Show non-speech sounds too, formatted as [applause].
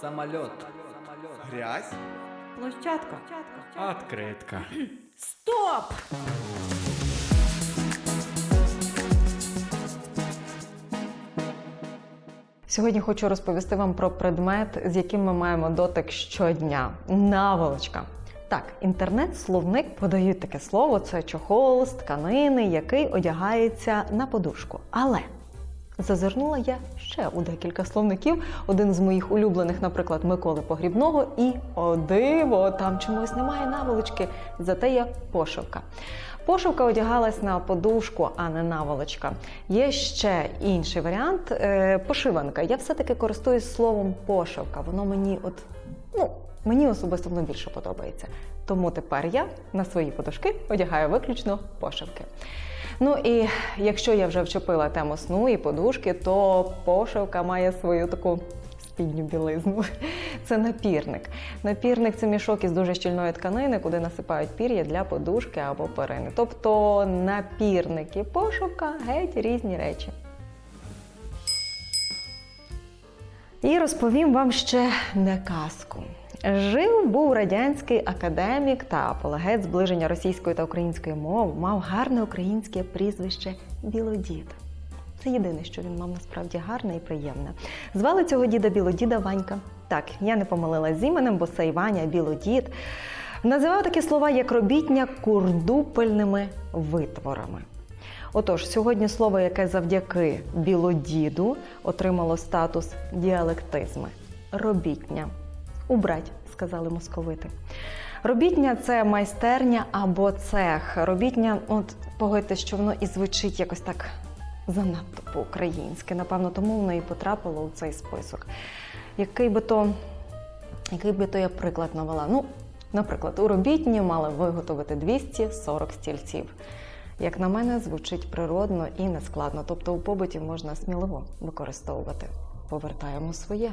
Самолет. Грязь? Площадка. Откритка. [clears throat] Стоп! Сьогодні хочу розповісти вам про предмет, з яким ми маємо дотик щодня наволочка. Так, інтернет-словник подають таке слово: це чохол з тканини, який одягається на подушку. Але зазирнула я ще у декілька словників. Один з моїх улюблених, наприклад, Миколи Погрібного, і о диво, там чомусь немає наволочки, зате є пошивка. Пошивка одягалась на подушку, а не наволочка. Є ще інший варіант е, пошиванка. Я все-таки користуюсь словом пошивка. Воно мені от ну. Мені особисто воно більше подобається. Тому тепер я на свої подушки одягаю виключно пошивки. Ну і якщо я вже вчепила тему сну і подушки, то пошивка має свою таку спідню білизну. [laughs] Це напірник. Напірник це мішок із дуже щільної тканини, куди насипають пір'я для подушки або перини. Тобто напірник і пошивка геть різні речі. І розповім вам ще не казку. Жив був радянський академік та апологет зближення російської та української мови, мав гарне українське прізвище Білодід. Це єдине, що він мав насправді гарне і приємне. Звали цього діда Білодіда Ванька. Так, я не помилилась з іменем, бо цей Ваня Білодід називав такі слова, як робітня курдупельними витворами. Отож, сьогодні слово, яке завдяки білодіду отримало статус діалектизми робітня. Убрать, сказали московити. Робітня це майстерня або цех. Робітня, от погодьте, що воно і звучить якось так занадто по-українськи. Напевно, тому воно і потрапило у цей список. Який би то, який би то я приклад навела? Ну, наприклад, у робітні мали виготовити 240 стільців. Як на мене, звучить природно і нескладно, тобто у побуті можна сміливо використовувати. Повертаємо своє.